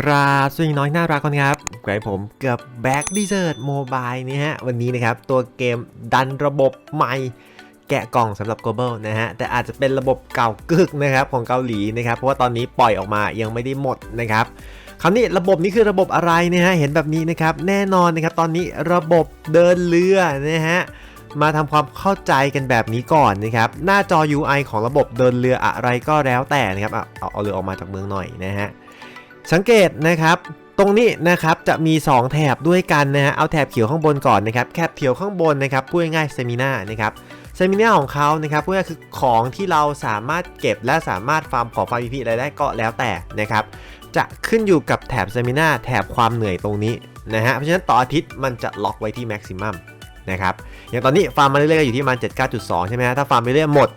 กราบสวัสดีน้อยน่ารักคนครับไกวผมเกือบแบ็กดิเซอร์โมบายนี่ฮะ วันนี้นะครับ ตัวเกมดันระบบใหม่แกะกล่องสำหรับ global นะฮะ แต่อาจจะเป็นระบบเก่ากึกนะครับ ของเกาหลีนะครับ เพราะว่าตอนนี้ปล่อยออกมายังไม่ได้หมดนะครับคราวนี้ระบบนี้คือระบบอะไรนะฮะ เห็นแบบนี้นะครับ แน่นอนนะครับ ตอนนี้ระบบเดินเรือนะฮะมาทำความเข้าใจกันแบบนี้ก่อนนะครับ หน้าจอ UI ของระบบเดินเรืออะไรก็แล้วแต่นะครับ เอาเอาเรือออกมาจากเมืองหน่อยนะฮะ สังเกตนะครับตรงนี้นะครับจะมี 2 แถบด้วยกันนะฮะเอาแถบเขียวข้างบนก่อนนะครับแคบเขียวข้างบนนะครับพูดง่ายๆเซมินานะครับเซมินาของเขานะครับพูดง่ายคือของที่เราสามารถเก็บและสามารถฟาร์มของฟาร์มพีอะไรได้ก็แล้วแต่นะครับจะขึ้นอยู่กับแถบเซมินาแถบความเหนื่อยตรงนี้นะฮะเพราะฉะนั้นต่ออาทิตย์มันจะล็อกไว้ที่แม็กซิมัมนะครับอย่างตอนนี้ฟาร์มมาเรื่อยๆอยู่ที่มาณ7.9.2 ใช่ไหมฮะถ้าฟาร์มไปเรื่อยหมด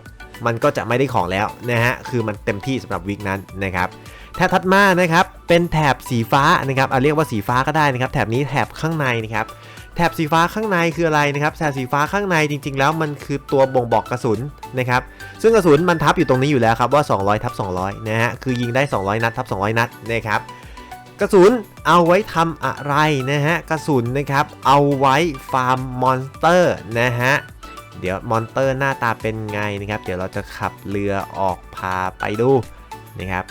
มันก็จะไม่ได้ของแล้วนะฮะคือมันเต็มที่สำหรับวิกนั้นนะครับแถบถัดมานะครับ เป็นแถบสีฟ้านะครับเอาเรียกว่าสีฟ้าก็ได้นะครับแถบนี้แถบข้างในนะครับแถบสีฟ้าข้างในคืออะไรนะครับแถบสีฟ้าข้างในจริง ๆ แล้วมันคือตัวบ่งบอกกระสุนนะครับซึ่งกระสุนมันทับอยู่ตรงนี้อยู่แล้วครับว่า 200ทับ200นะฮะคือยิงได้ 200 นัดทับ200 นัดนะครับกระสุนเอาไว้ทำอะไรนะฮะกระสุนนะครับเอาไว้ฟาร์มมอนสเตอร์นะฮะเดี๋ยวมอนสเตอร์หน้าตาเป็นไงนะครับ เดี๋ยวเราจะขับเรือออกพาไปดูนะครับ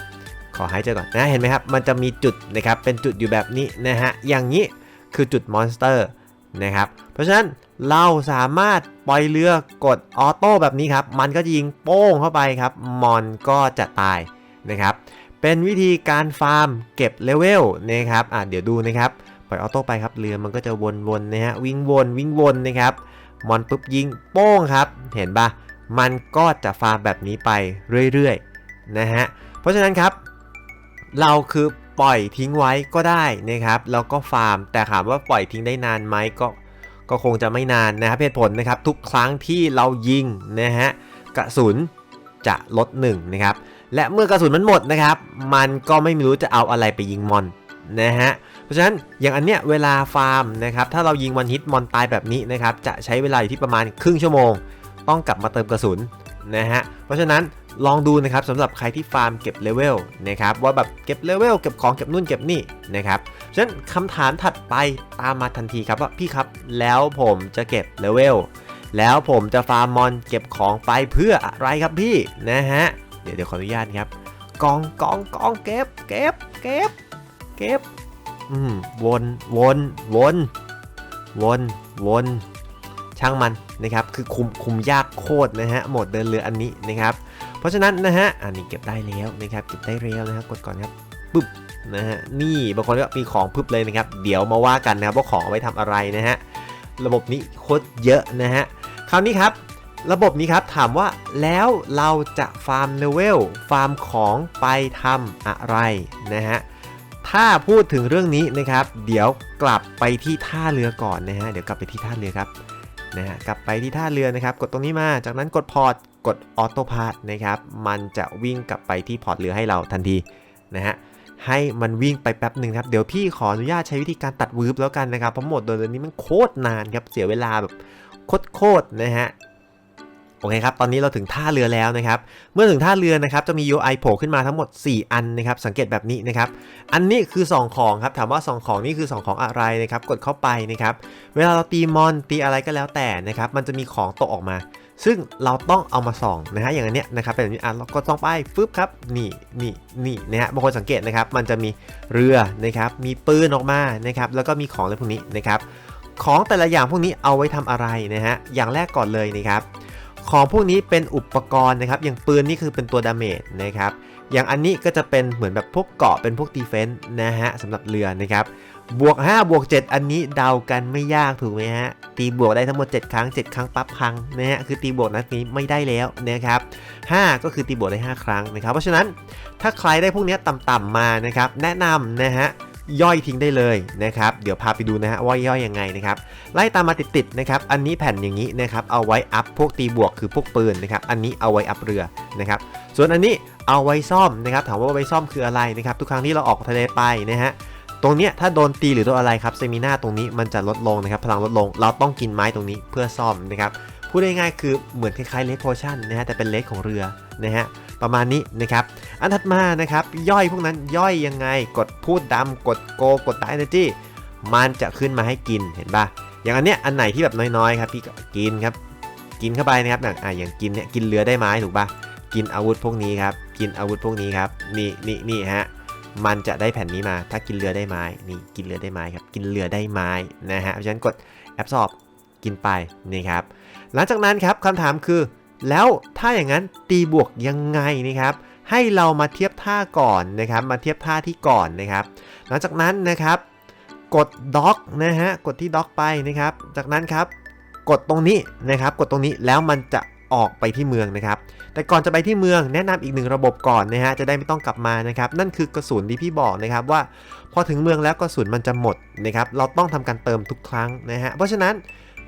ขอให้เจก่อนนะเห็นไหมครับ มันจะมีจุดนะครับเป็นจุดอยู่แบบนี้นะฮะอย่างนี้คือจุดมอนสเตอร์นะครับเพราะฉะนั้นเราสามารถปล่อยเรือกดออโต้แบบนี้ครับ มันก็จะยิงโป้งเข้าไปครับ มอนก็จะตายนะครับ เป็นวิธีการฟาร์มเก็บเลเวลนะครับอะเดี๋ยวดูนะครับ ปล่อยออโต้ไปครับ เรือมันก็จะวนๆนะฮะวิ่งวนวิ่งวนนะครับ มอนปุ๊บยิงโป้งครับ เห็นปะมันก็จะฟาร์มแบบนี้ไปเรื่อยๆนะฮะ เพราะฉะนั้นครับ เราคือปล่อยทิ้งไว้ก็ได้นะครับแล้วก็ฟาร์ม แต่ถามว่าปล่อยทิ้งได้นานไหมก็ก็คงจะไม่นานนะครับเหตุผลนะครับทุกครั้งที่เรายิงนะฮะกระสุนจะลด1นะครับและเมื่อกระสุนมันหมดนะครับ มันก็ไม่รู้จะเอาอะไรไปยิงมอนนะฮะเพราะฉะนั้นอย่างอันเนี้ยเวลาฟาร์มนะครับถ้าเรายิงวันฮิตมอนตายแบบนี้นะครับจะใช้เวลาอยู่ที่ประมาณครึ่งชั่วโมง ต้องกลับมาเติมกระสุนนะฮะเพราะฉะนั้น ลองดูนะครับสำหรับใครที่ฟาร์มเก็บเลเวลนะครับว่าแบบเก็บเลเวลเก็บของเก็บนู่นเก็บนี่นะครับฉะนั้นคำถามถัดไปตามมาทันทีครับว่าพี่ครับ แล้วผมจะเก็บเลเวลแล้วผมจะฟาร์มมอนเก็บของไปเพื่ออะไรครับพี่นะฮะเดี๋ยวเดี๋ยวขออนุญาตครับกองกองกองเก็บเก็บเก็บเก็บอืมวนวนวนวนวนช่างมันนะครับคือคุมคุมยากโคตรนะฮะหมดเดินเรืออันนี้นะครับ เพราะฉะนั้นนะฮะอันนี้เก็บได้แล้วนะครับเก็บได้แล้วนะครับกดก่อนครับปึ๊บนะฮะนี่บางคนก็มีของปึ๊บเลยนะครับ เดี๋ยวมาว่ากันนะครับว่าของเอาไว้ทำอะไรนะฮะระบบนี้โคตรเยอะนะฮะคราวนี้ครับ ระบบนี้ครับถามว่าแล้วเราจะฟาร์มเลเวลฟาร์มของไปทำอะไรนะฮะถ้าพูดถึงเรื่องนี้นะครับ เดี๋ยวกลับไปที่ท่าเรือก่อนนะฮะเดี๋ยวกลับไปที่ท่าเรือครับนะฮะกลับไปที่ท่าเรือนะครับ กดตรงนี้มาจากนั้นกดพอร์ต กดออโต้พาสนะครับ มันจะวิ่งกลับไปที่พอร์ตเรือให้เราทันทีนะฮะให้มันวิ่งไปแป๊บหนึ่งครับ เดี๋ยวพี่ขออนุญาตใช้วิธีการตัดวืบแล้วกันนะครับ เพราะโหมดโดยนี้มันโคตรนานครับ เสียเวลาแบบโคตรๆนะฮะโอเคครับ ตอนนี้เราถึงท่าเรือแล้วนะครับ เมื่อถึงท่าเรือนะครับ จะมี UI โผล่ขึ้นมาทั้งหมด 4 อันนะครับ สังเกตแบบนี้นะครับ อันนี้คือ 2 ของครับ ถามว่า 2 ของนี่คือ 2 ของอะไรนะครับ กดเข้าไปนะครับ เวลาเราตีมอนตีอะไรก็แล้วแต่นะครับ มันจะมีของตกออกมา ซึ่งเราต้องเอามาส่องนะฮะอย่างอันเนี้ยนะครับเป็นแบบนี้อะเราก็ส่องไปฟึบครับนี่นี่นี่นะฮะบางคนสังเกตนะครับ มันจะมีเรือนะครับมีปืนออกมานะครับแล้วก็มีของอะไรพวกนี้นะครับของแต่ละอย่างพวกนี้เอาไว้ทำอะไรนะฮะอย่างแรกก่อนเลยนะครับของพวกนี้เป็นอุปกรณ์นะครับ อย่างปืนนี่คือเป็นตัวดาเมจนะครับ อย่างอันนี้ก็จะเป็นเหมือนแบบพวกเกาะเป็นพวกดีเฟนส์นะฮะสำหรับเรือนะครับ บวก 5 บวก 7 อันนี้เดากันไม่ยากถูกไหมฮะ ตีบวกได้ทั้งหมด 7 ครั้ง 7 ครั้งปั๊บพังนะฮะ คือตีบวกนัดนี้ไม่ได้แล้วนะครับ 5 ก็คือตีบวกได้ 5 ครั้งนะครับ เพราะฉะนั้นถ้าใครได้พวกนี้ต่ำๆมานะครับ แนะนำนะฮะย่อยทิ้งได้เลยนะครับ เดี๋ยวพาไปดูนะฮะว่าย่อยยังไงนะครับ ไล่ตามมาติดๆนะครับ อันนี้แผ่นอย่างนี้นะครับ เอาไว้อัพพวกตีบวกคือพวกปืนนะครับ อันนี้เอาไว้อัพเรือนะครับ ส่วนอันนี้เอาไว้ซ่อมนะครับ ถามว่าไว้ซ่อมคืออะไรนะครับ ทุกครั้งที่เราออกทะเลไปนะฮะ ตรงเนี้ยถ้าโดนตีหรือโดนอะไรครับเซมินาตรงนี้มันจะลดลงนะครับพลังลดลง เราต้องกินไม้ตรงนี้เพื่อซ่อมนะครับพูดง่ายๆคือเหมือนคล้ายๆเลดโพชั่นนะฮะแต่เป็นเลดของเรือนะฮะประมาณนี้นะครับอันถัดมานะครับย่อยพวกนั้นย่อยยังไงกดพูดดำกดโก กดตาเอเนจีมันจะขึ้นมาให้กินเห็นปะอย่างอันเนี้ยอันไหนที่แบบน้อยๆครับพี่ก็กินครับกินเข้าไปนะครับอย่างอย่างกินเนี่ยกินเรือได้ไหมถูกปะกินอาวุธพวกนี้ครับกินอาวุธพวกนี้ครับนี่นี่นี่ฮะ มันจะได้แผ่นนี้มา ถ้ากินเรือได้ไม้นี่กินเรือได้ไม้ครับกินเรือได้ไม้นะฮะเพราะฉะนั้นกดแอปสอบกินไปนี่ครับหลังจากนั้นครับคำถามคือ แล้วถ้าอย่างนั้นตีบวกยังไงนะครับให้เรามาเทียบท่าก่อนนะครับ มาเทียบท่าที่ก่อนนะครับ หลังจากนั้นนะครับ กดด็อกนะฮะกดที่ด็อกไปนะครับ จากนั้นครับ กดตรงนี้นะครับ กดตรงนี้แล้วมันจะ ออกไปที่เมืองนะครับ แต่ก่อนจะไปที่เมืองแนะนำอีกหนึ่งระบบก่อนนะฮะจะได้ไม่ต้องกลับมานะครับนั่นคือกระสุนที่พี่บอกนะครับว่า พอถึงเมืองแล้วกระสุนมันจะหมดนะครับเราต้องทำการเติมทุกครั้งนะฮะเพราะฉะนั้น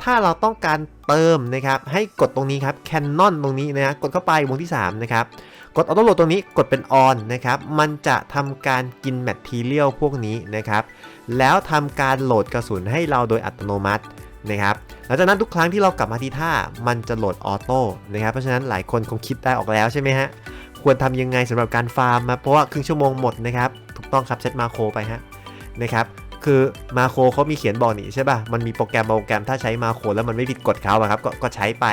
ถ้าเราต้องการเติมนะครับให้กดตรงนี้ครับแคนนอนตรงนี้นะฮะกดเข้าไปวงที่ 3 นะครับ กดออโต้โหลดตรงนี้กดเป็นออนนะครับมันจะทำการกินแมททีเรียลพวกนี้นะครับแล้วทำการโหลดกระสุนให้เราโดยอัตโนมัติ นะครับหลังจากนั้นทุกครั้งที่เรากลับมาที่ท่ามันจะโหลดออโต้นะครับเพราะฉะนั้นหลายคนคงคิดได้ออกแล้วใช่ไหมฮะควรทำยังไงสำหรับการฟาร์มมาเพราะว่าครึ่งชั่วโมงหมดนะครับถูกต้องครับเซตมาโคไปฮะนะครับคือมาโคเขามีเขียนบอกนี่ใช่ป่ะ มันมีโปรแกรมโปรแกรมถ้าใช้มาโคแล้วมันไม่ผิดกฎเขาอะครับก็ก็ใช้ไป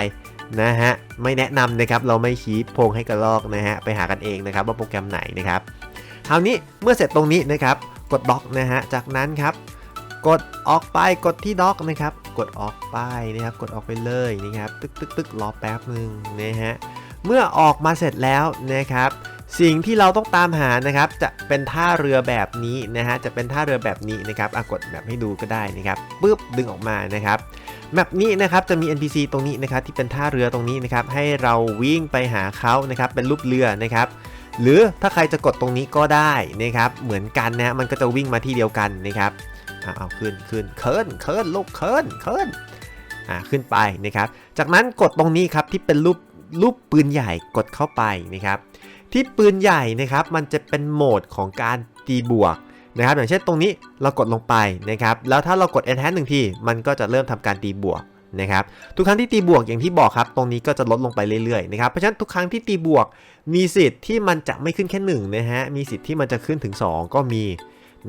นะฮะ ไม่แนะนำนะครับ เราไม่ชี้โพงให้กระลอกนะฮะ ไปหากันเองนะครับว่าโปรแกรมไหนนะครับคราวนี้เมื่อเสร็จตรงนี้นะครับ กดด็อกนะฮะ จากนั้นครับ กดออกไปกดที่ด็อกนะครับ กดออกไปนะครับ กดออกไปเลยนะครับ ตึกตึกตึกรอแป๊บหนึ่งนะฮะ เมื่อออกมาเสร็จแล้วนะครับ สิ่งที่เราต้องตามหานะครับ จะเป็นท่าเรือแบบนี้นะฮะ จะเป็นท่าเรือแบบนี้นะครับอะกดแบบให้ดูก็ได้นะครับปุ๊บดึงออกมานะครับแมปนี้นะครับจะมี NPC ตรงนี้นะครับที่เป็นท่าเรือตรงนี้นะครับ ให้เราวิ่งไปหาเขานะครับเป็นรูปเรือนะครับหรือถ้าใครจะกดตรงนี้ก็ได้นะครับเหมือนกันนะมันก็จะวิ่งมาที่เดียวกันนะครับ เอาเอาขึ้นขึ้นเคิร์นเคิร์นลูกเคิร์นเคิร์นอ่าขึ้นไปนะครับ จากนั้นกดตรงนี้ครับที่เป็นรูปรูปปืนใหญ่กดเข้าไปนะครับ ที่ปืนใหญ่นะครับ มันจะเป็นโหมดของการตีบวกนะครับ อย่างเช่นตรงนี้เรากดลงไปนะครับ แล้วถ้าเรากด enhance หนึ่งทีมันก็จะเริ่มทำการตีบวกนะครับทุกครั้งที่ตีบวกอย่างที่บอกครับ ตรงนี้ก็จะลดลงไปเรื่อยๆนะครับเพราะฉะนั้นทุกครั้งที่ตีบวก มีสิทธิ์ที่มันจะไม่ขึ้นแค่1นะฮะมีสิทธิ์ที่มันจะขึ้นถึง 2 ก็มี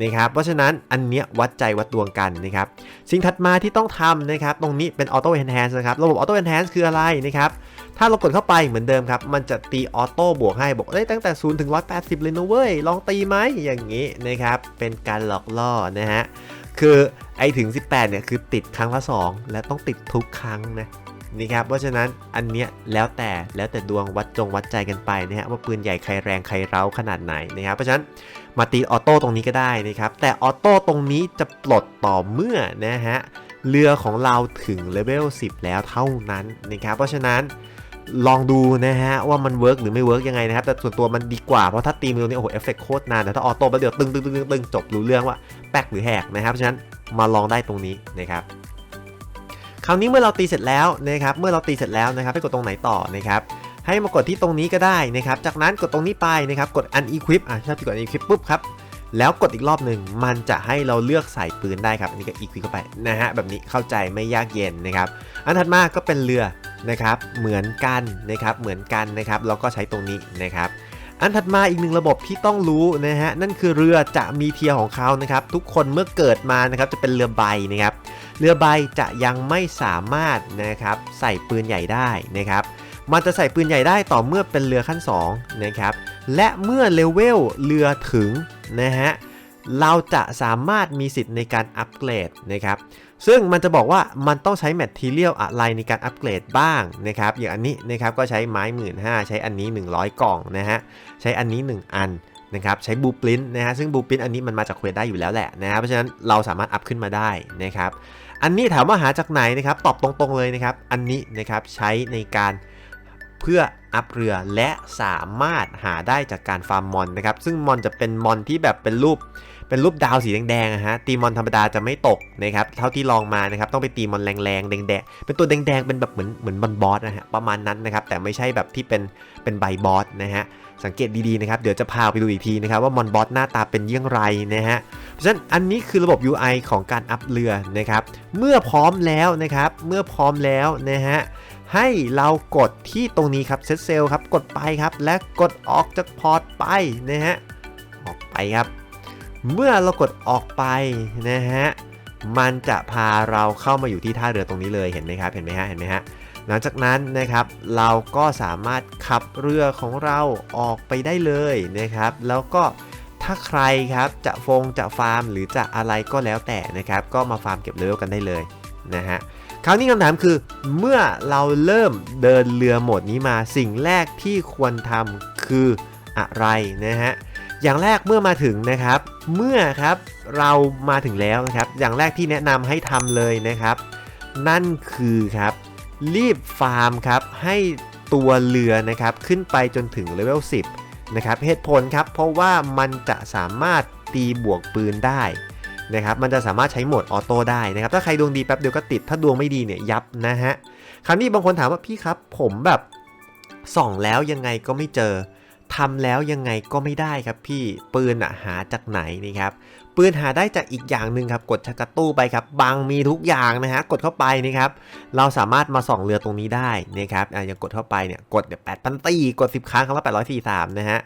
นะครับเพราะฉะนั้นอันเนี้ยวัดใจวัดดวงกันนะครับสิ่งถัดมาที่ต้องทำนะครับตรงนี้เป็น auto enhance นะครับระบบ auto enhance คืออะไรนะครับถ้าเรากดเข้าไปเหมือนเดิมครับ มันจะตีออโต้บวกให้บอกได้ตั้งแต่0ถึง180 เลยนะเว้ย ลองตีไหมอย่างนี้นะครับ เป็นการหลอกล่อนะฮะ คือไอถึง 18 เนี่ย คือติดครั้งละ 2 และต้องติดทุกครั้งนะ นี่ครับเพราะฉะนั้นอันเนี้ยแล้วแต่แล้วแต่ดวงวัดจงวัดใจกันไปนะฮะว่าปืนใหญ่ใครแรงใครเร้าขนาดไหนนะครับเพราะฉะนั้นมาตีออโต้ตรงนี้ก็ได้นะครับแต่ออโต้ตรงนี้จะปลดต่อเมื่อนะฮะเรือของเราถึงเลเวล10 แล้วเท่านั้นนะครับเพราะฉะนั้นลองดูนะฮะว่ามันเวิร์กหรือไม่เวิร์กยังไงนะครับแต่ส่วนตัวมันดีกว่าเพราะถ้าตีมือตรงนี้โอ้โหเอฟเฟกต์โคตรนานแต่ถ้าออโต้ไปเดี๋ยวตึงตึงตึงตึงตึงจบรู้เรื่องว่าแป๊กหรือแหกนะครับเพราะฉะนั้นมาลองได้ตรงนี้นะครับ ราวนี้เมื่อเราตีเสร็จแล้วนะครับ เมื่อเราตีเสร็จแล้วนะครับให้กดตรงไหนต่อนะครับให้มากดที่ตรงนี้ก็ได้นะครับ จากนั้นกดตรงนี้ไปนะครับ กด unequip อะถ้าพี่กด unequip ปุ๊บครับ แล้วกดอีกรอบหนึ่งมันจะให้เราเลือกใส่ปืนได้ครับ อันนี้ก็ equip เข้าไปนะฮะ แบบนี้เข้าใจไม่ยากเย็นนะครับ อันถัดมาก็เป็นเรือนะครับ เหมือนกันนะครับ เหมือนกันนะครับเราก็ใช้ตรงนี้นะครับ อันถัดมาอีกหนึ่งระบบที่ต้องรู้นะฮะ นั่นคือเรือจะมีเทียของเขานะครับ ทุกคนเมื่อเกิดมานะครับ จะเป็นเรือใบนะครับ เรือใบจะยังไม่สามารถนะครับใส่ปืนใหญ่ได้นะครับ มันจะใส่ปืนใหญ่ได้ต่อเมื่อเป็นเรือขั้น2นะครับ และเมื่อเลเวลเรือถึงนะฮะเราจะสามารถมีสิทธิ์ในการอัปเกรดนะครับ ซึ่งมันจะบอกว่ามันต้องใช้แมททีเรียลอะไรในการอัปเกรดบ้างนะครับ อย่างอันนี้นะครับก็ใช้ไม้หมื่นห้าใช้อันนี้ 100 กล่องนะฮะ ใช้อันนี้ 1 อันนะครับ ใช้บูปรินนะฮะ ซึ่งบูปรินอันนี้มันมาจากเควสได้อยู่แล้วแหละนะครับเพราะฉะนั้นเราสามารถอัพขึ้นมาได้นะครับ อันนี้ถามว่าหาจากไหนนะครับตอบตรงๆเลยนะครับ อันนี้นะครับใช้ในการเพื่ออัพเรือและสามารถหาได้จากการฟาร์มมอนนะครับ ซึ่งมอนจะเป็นมอนที่แบบเป็นรูปเป็นรูปดาวสีแดงๆอะฮะตีมอนธรรมดาจะไม่ตกนะครับเท่าที่ลองมานะครับต้องไปตีมอนแรงๆแดงๆเป็นตัวแดงๆเป็นแบบเหมือนเหมือนบอลบอสนะฮะประมาณนั้นนะครับแต่ไม่ใช่แบบที่เป็นเป็นใบบอสนะฮะ สังเกตดีๆนะครับเดี๋ยวจะพาไปดูอีกทีนะครับว่ามอนบอสหน้าตาเป็นเยี่ยงไรนะฮะเพราะฉะนั้นอันนี้คือระบบ UI ของการอัพเรือนะครับเมื่อพร้อมแล้วนะครับเมื่อพร้อมแล้วนะฮะให้เรากดที่ตรงนี้ครับเซตเซลครับกดไปครับและกดออกจากพอร์ตไปนะฮะออกไปครับ เมื่อเรากดออกไปนะฮะมันจะพาเราเข้ามาอยู่ที่ท่าเรือตรงนี้เลยเห็นไหมครับเห็นไหมฮะเห็นไหมฮะ หลังจากนั้นนะครับเราก็สามารถขับเรือของเราออกไปได้เลยนะครับ แล้วก็ถ้าใครครับจะฟงจะฟาร์มหรือจะอะไรก็แล้วแต่นะครับ ก็มาฟาร์มเก็บเลเวลกันได้เลยนะฮะคราวนี้คำถามคือเมื่อเราเริ่มเดินเรือโหมดนี้มาสิ่งแรกที่ควรทำคืออะไรนะฮะอย่างแรกเมื่อมาถึงนะครับ เมื่อครับเรามาถึงแล้วนะครับ อย่างแรกที่แนะนำให้ทำเลยนะครับ นั่นคือครับ รีบฟาร์มครับให้ตัวเรือนะครับขึ้นไปจนถึงเลเวล 10 นะครับเหตุผลครับเพราะว่ามันจะสามารถตีบวกปืนได้นะครับมันจะสามารถใช้โหมดออโต้ได้นะครับถ้าใครดวงดีแป๊บเดียวก็ติดถ้าดวงไม่ดีเนี่ยยับนะฮะคราวนี้บางคนถามว่าพี่ครับผมแบบส่องแล้วยังไงก็ไม่เจอ ทำแล้วยังไงก็ไม่ได้ครับพี่ปืนอะหาจากไหนนี่ครับปืนหาได้จากอีกอย่างหนึ่งครับกดชักกระตู้ไปครับบางมีทุกอย่างนะฮะกดเข้าไปนี่ครับเราสามารถมาส่องเรือตรงนี้ได้นะครับอะอย่างกดเข้าไปเนี่ยกดเดี๋ยวแปดพันตีกด 10 ครั้งครั้งละ843นะฮะ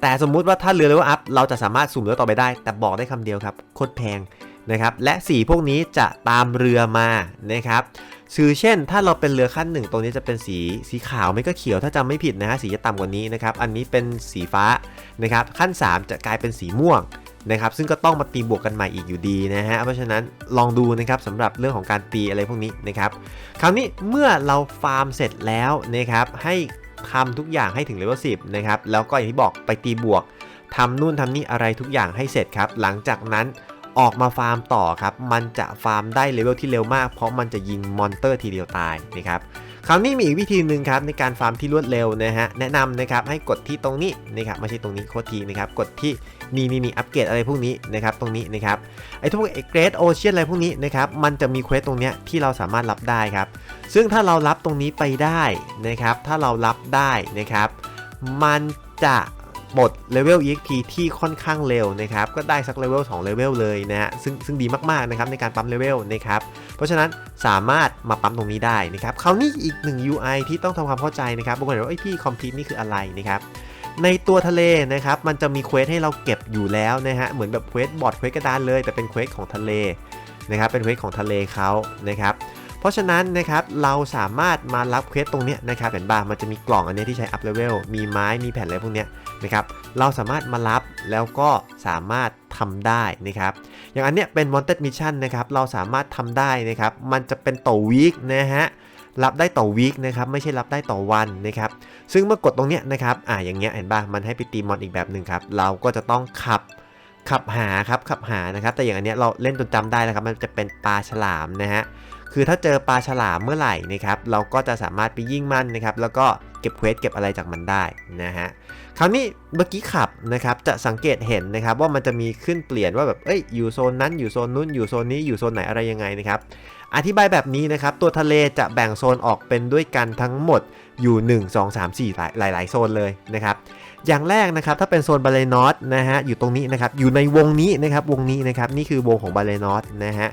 แต่สมมุติว่าถ้าเรือเลเวลอัพเราจะสามารถสุ่มเรือต่อไปได้ แต่บอกได้คำเดียวครับโคตรแพงนะครับและสีพวกนี้จะตามเรือมานะครับ คือเช่น ถ้าเราเป็นเรือขั้นหนึ่งตรงนี้จะเป็นสีสีขาวไม่ก็เขียวถ้าจำไม่ผิดนะฮะสีจะต่ำกว่านี้นะครับอันนี้เป็นสีฟ้านะครับขั้น 3 จะกลายเป็นสีม่วงนะครับซึ่งก็ต้องมาตีบวกกันใหม่อีกอยู่ดีนะฮะเพราะฉะนั้นลองดูนะครับสำหรับเรื่องของการตีอะไรพวกนี้นะครับคราวนี้เมื่อเราฟาร์มเสร็จแล้วนะครับให้ทำทุกอย่างให้ถึงเลเวล10นะครับแล้วก็อย่างที่บอกไปตีบวกทำนู่นทำนี่อะไรทุกอย่างให้เสร็จครับหลังจากนั้น ออกมาฟาร์มต่อครับ มันจะฟาร์มได้เลเวลที่เร็วมาก เพราะมันจะยิงมอนเตอร์ทีเดียวตายนะครับคราวนี้มีอีกวิธีหนึ่งครับในการฟาร์มที่รวดเร็วนะฮะแนะนำนะครับให้กดที่ตรงนี้นะครับไม่ใช่ตรงนี้โคตรทีนะครับกดที่นี่นี่นี่อัปเกรดอะไรพวกนี้นะครับตรงนี้นะครับไอ้ทุกเกรดโอเชียนอะไรพวกนี้นะครับมันจะมีเควสตรงเนี้ยที่เราสามารถรับได้ครับซึ่งถ้าเรารับตรงนี้ไปได้นะครับถ้าเรารับได้นะครับมันจะ ปลดเลเวล EXP ที่ค่อนข้างเร็วนะครับ ก็ได้สักเลเวล2เลเวลเลยนะฮะ ซึ่งซึ่งดีมากๆนะครับในการปั๊มเลเวลนะครับ เพราะฉะนั้นสามารถมาปั๊มตรงนี้ได้นะครับ คราวนี้อีกหนึ่ง UI ที่ต้องทำความเข้าใจนะครับบางคนบอกว่าไอพี่คอมพิวนี่คืออะไรนะครับในตัวทะเลนะครับมันจะมีเควสให้เราเก็บอยู่แล้วนะฮะเหมือนแบบเควสบอร์ดเควสกระดานเลย แต่เป็นเควสของทะเลนะครับเป็นเควสของทะเลเขานะครับ เพราะฉะนั้นนะครับเราสามารถมารับเควสตรงนี้นะครับเห็นบ้ามันจะมีกล่องอันนี้ที่ใช้อัพเลเวลมีไม้มีแผ่นอะไรพวกนี้นะครับเราสามารถมารับแล้วก็สามารถทำได้นะครับอย่างอันเนี้ยเป็น Wanted Mission นะครับเราสามารถทำได้นะครับมันจะเป็นต่อวีคนะฮะรับได้ต่อวีคนะครับไม่ใช่รับได้ต่อวันนะครับซึ่งเมื่อกดตรงเนี้ยนะครับอ่าอย่างเงี้ยเห็นป่ะมันให้ไปตีมอนอีกแบบหนึ่งครับเราก็จะต้องขับขับหาครับขับหานะครับแต่อย่างอันเนี้ยเราเล่นจนจำได้แล้วครับมันจะเป็นปลาฉลามนะฮะ คือถ้าเจอปลาฉลามเมื่อไหร่นะครับเราก็จะสามารถไปยิ่งมันนะครับแล้วก็เก็บเควสเก็บอะไรจากมันได้นะฮะคราวนี้เมื่อกี้ขับนะครับจะสังเกตเห็นนะครับว่ามันจะมีขึ้นเปลี่ยนว่าแบบเอ้ยอยู่โซนนั้นอยู่โซนนู้นอยู่โซนนี้อยู่โซนไหนอะไรยังไงนะครับอธิบายแบบนี้นะครับตัวทะเลจะแบ่งโซนออกเป็นด้วยกันทั้งหมดอยู่ 1 2 3 4 หลายหลายๆโซนเลยนะครับ อย่างแรกนะครับถ้าเป็นโซนบาเลนอสนะฮะอยู่ตรงนี้นะครับอยู่ในวงนี้นะครับวงนี้นะครับนี่คือวงของบาเลนอสนะฮะ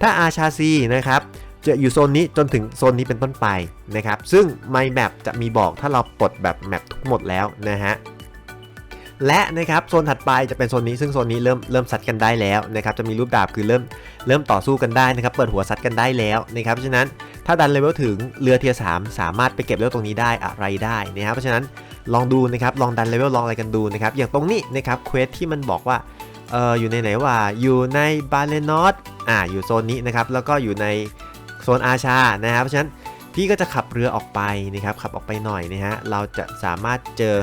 ถ้าอาชาซีนะครับจะอยู่โซนนี้จนถึงโซนนี้เป็นต้นไปนะครับซึ่ง My Map จะมีบอกถ้าเราปลดแบบแมปทุกหมดแล้วนะฮะและนะครับโซนถัดไปจะเป็นโซนนี้ซึ่งโซนนี้เริ่มเริ่มซัดกันได้แล้วนะครับจะมีรูปดาบคือเริ่มเริ่มต่อสู้กันได้นะครับเปิดหัวซัดกันได้แล้วนะครับเพราะฉะนั้นถ้าดันเลเวลถึงเรือเทียสามสามารถไปเก็บเลเวลตรงนี้ได้อะไรได้นะครับเพราะฉะนั้น ลองดูนะครับลองดันเลเวลลองอะไรกันดูนะครับอย่างตรงนี้นะครับเควสที่มันบอกว่าเอออยู่ในไหนว่าอยู่ในบาเลนอสอ่าอยู่โซนนี้นะครับแล้วก็อยู่ในโซนอาชานะครับเพราะฉะนั้นพี่ก็จะขับเรือออกไปนะครับขับออกไปหน่อยนะฮะเราจะสามารถเจอ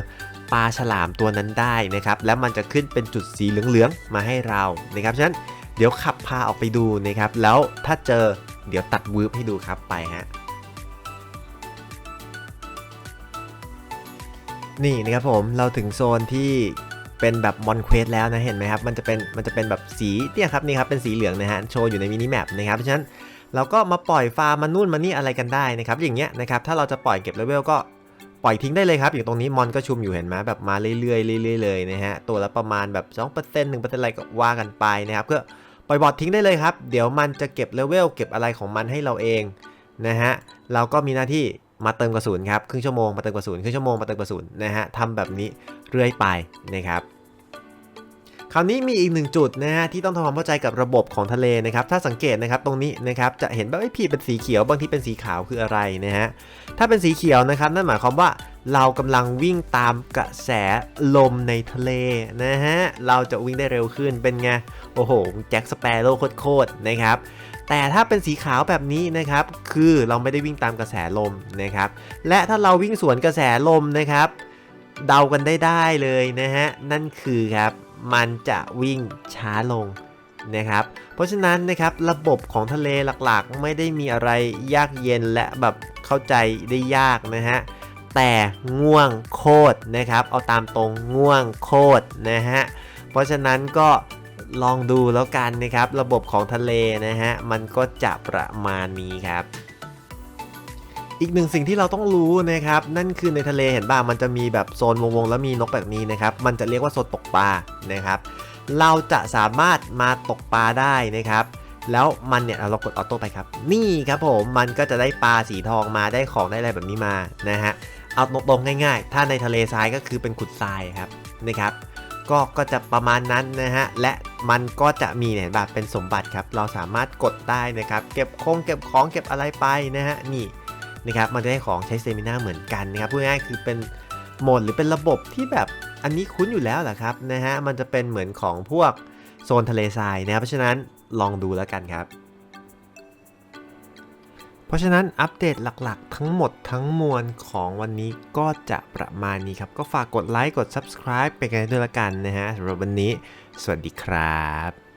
ปลาฉลามตัวนั้นได้นะครับแล้วมันจะขึ้นเป็นจุดสีเหลืองๆมาให้เรานะครับฉะนั้นเดี๋ยวขับพาออกไปดูนะครับแล้วถ้าเจอเดี๋ยวตัดวืบให้ดูครับไปฮะ นี่นะครับผมเราถึงโซนที่เป็นแบบมอนเควสแล้วนะเห็นไหมครับมันจะเป็นมันจะเป็นแบบสีเนี่ยครับนี่ครับเป็นสีเหลืองนะฮะโชว์อยู่ในมินิแมปนะครับเพราะฉะนั้นเราก็มาปล่อยฟาร์มมานู่นมานี่อะไรกันได้นะครับอย่างเงี้ยนะครับถ้าเราจะปล่อยเก็บเลเวลก็ปล่อยทิ้งได้เลยครับอยู่ตรงนี้มอนก็ชุมอยู่เห็นไหมแบบมาเรื่อยๆเรื่อยๆเลยนะฮะตัวละประมาณแบบ2% 1%อะไรก็ว่ากันไปนะครับก็ปล่อยบอททิ้งได้เลยครับ เดี๋ยวมันจะเก็บเลเวลเก็บอะไรของมันให้เราเองนะฮะเราก็มีหน้าที่ มาเติมกระสุนครับครึ่งชั่วโมงมาเติมกระสุนครึ่งชั่วโมงมาเติมกระสุนนะฮะทำแบบนี้เรื่อยไปนะครับ คราวนี้มีอีกหนึ่งจุดนะฮะที่ต้องทำความเข้าใจกับระบบของทะเลนะครับ ถ้าสังเกตนะครับตรงนี้นะครับจะเห็นว่าไอ้พี่เป็นสีเขียวบางทีเป็นสีขาวคืออะไรนะฮะถ้าเป็นสีเขียวนะครับนั่นหมายความว่าเรากำลังวิ่งตามกระแสลมในทะเลนะฮะเราจะวิ่งได้เร็วขึ้นเป็นไงโอ้โหแจ็คสเปโร่โคตรนะครับแต่ถ้าเป็นสีขาวแบบนี้นะครับ คือเราไม่ได้วิ่งตามกระแสลมนะครับ และถ้าเราวิ่งสวนกระแสลมนะครับ เดากันได้ได้เลยนะฮะ นั่นคือครับ มันจะวิ่งช้าลงนะครับ เพราะฉะนั้นนะครับระบบของทะเลหลักๆ ไม่ได้มีอะไรยากเย็นและแบบเข้าใจได้ยากนะฮะแต่ง่วงโคตรนะครับ เอาตามตรงง่วงโคตรนะฮะเพราะฉะนั้นก็ลองดูแล้วกันนะครับ ระบบของทะเลนะฮะมันก็จะประมาณนี้ครับ อีกหนึ่งสิ่งที่เราต้องรู้นะครับนั่นคือในทะเลเห็นป่ะมันจะมีแบบโซนวงๆแล้วมีนกแบบนี้นะครับมันจะเรียกว่าโซนตกปลานะครับ เราจะสามารถมาตกปลาได้นะครับ แล้วมันเนี่ยเรากดออโต้ไปครับ นี่ครับผมมันก็จะได้ปลาสีทองมาได้ของได้อะไรแบบนี้มานะฮะเอาตรงๆง่ายๆ ถ้าในทะเลทรายก็คือเป็นขุดทรายครับนะครับก็ก็จะประมาณนั้นนะฮะ และมันก็จะมีเนี่ยแบบเป็นสมบัติครับ เราสามารถกดได้นะครับ เก็บคงเก็บของเก็บอะไรไปนะฮะ นี่ นะครับมันจะได้ของใช้เซมินาเหมือนกันนะครับพูดง่ายๆคือเป็นโหมดหรือเป็นระบบที่แบบอันนี้คุ้นอยู่แล้วแหละครับนะฮะมันจะเป็นเหมือนของพวกโซนทะเลทรายนะครับเพราะฉะนั้นลองดูแล้วกันครับ เพราะฉะนั้นอัปเดตหลักๆ ทั้งหมดทั้งมวลของวันนี้ก็จะประมาณนี้ครับ ก็ฝากกดไลค์กด subscribe ไปกันด้วยละกันนะฮะสำหรับวันนี้ สวัสดีครับ